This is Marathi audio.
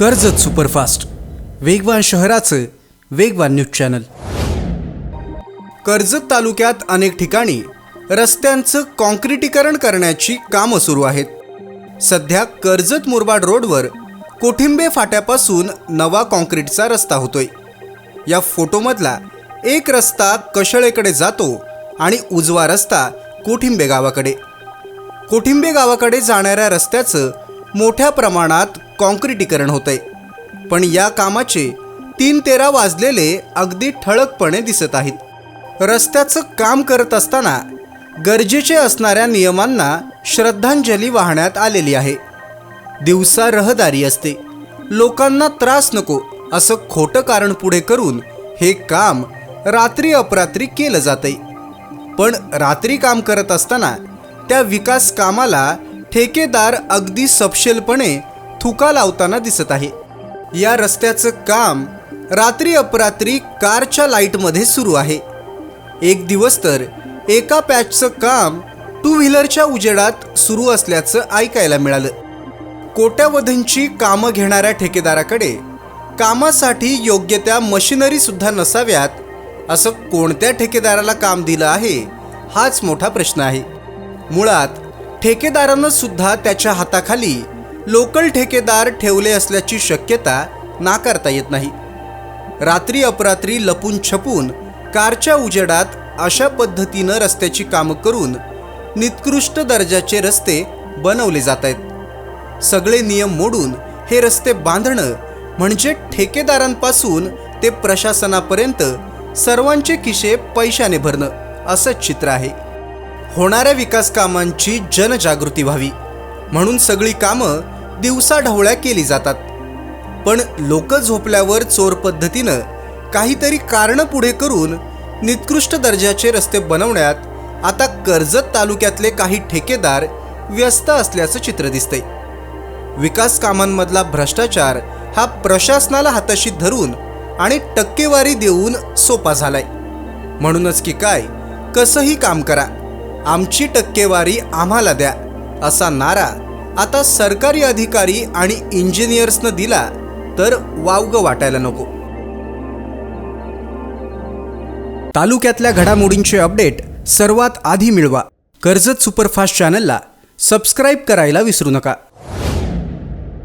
कर्जत सुपरफास्ट. वेगवान शहराचं वेगवान न्यूज चॅनल. कर्जत तालुक्यात अनेक ठिकाणी रस्त्यांचं कॉन्क्रिटीकरण करण्याची कामं सुरू आहेत. सध्या कर्जत मुरबाड रोडवर कोठिंबे फाट्यापासून नवा कॉन्क्रीटचा रस्ता होतोय. या फोटोमधला एक रस्ता कशळेकडे जातो आणि उजवा रस्ता कोठिंबे गावाकडे. कोठिंबे गावाकडे जाणाऱ्या रस्त्याचं मोठ्या प्रमाणात कॉन्क्रिटीकरण होतंय. पण या कामाचे तीन तेरा वाजलेले अगदी ठळकपणे दिसत आहेत. रस्त्याचं काम करत असताना गरजेचे असणाऱ्या नियमांना श्रद्धांजली वाहण्यात आलेली आहे. दिवसा रहदारी असते. लोकांना त्रास नको असं खोटं कारण पुढे करून हे काम रात्री अपरात्री केलं जातंय. पण रात्री काम करत असताना त्या विकास कामाला ठेकेदार अगदी सपशेलपणे थुका लावताना दिसत आहे. या रस्त्याचं काम रात्री अपरात्री कारच्या लाईटमध्ये सुरू आहे. एक दिवस तर एका पॅचचं काम टू व्हीलरच्या उजेडात सुरू असल्याचं ऐकायला मिळालं. कोट्यावधींची कामं घेणाऱ्या ठेकेदाराकडे कामासाठी योग्य त्या मशिनरीसुद्धा नसाव्यात असं कोणत्या ठेकेदाराला काम दिलं आहे हाच मोठा प्रश्न आहे. मुळात ठेकेदारानं सुद्धा त्याच्या हाताखाली लोकल ठेकेदार ठेवले असल्याची शक्यता नाकारता येत नाही. रात्री अपरात्री लपून छपून कारच्या उजेडात अशा पद्धतीनं रस्त्याची कामं करून निकृष्ट दर्जाचे रस्ते बनवले जात आहेत. सगळे नियम मोडून हे रस्ते बांधणं म्हणजे ठेकेदारांपासून ते प्रशासनापर्यंत सर्वांचे खिशे पैशाने भरणं असंच चित्र आहे. होणाऱ्या विकास कामांची जनजागृती व्हावी. म्हणून सगळी कामं दिवसाढवळ्या केली जातात. पण लोक झोपल्यावर चोर पद्धतीनं काहीतरी कारणं पुढे करून निकृष्ट दर्जाचे रस्ते बनवण्यात आता कर्जत तालुक्यातले काही ठेकेदार व्यस्त असल्याचं चित्र दिसतंय. विकास कामांमधला भ्रष्टाचार हा प्रशासनाला हाताशी धरून आणि टक्केवारी देऊन सोपा झालाय. म्हणूनच की काय कसंही काम करा. आमची टक्केवारी आम्हाला द्या असा नारा आता सरकारी अधिकारी आणि इंजिनियर्सनं दिला तर वावगं वाटायला नको. तालुक्यातल्या घडामोडींचे अपडेट सर्वात आधी मिळवा. कर्जत सुपरफास्ट चॅनलला सबस्क्राईब करायला विसरू नका.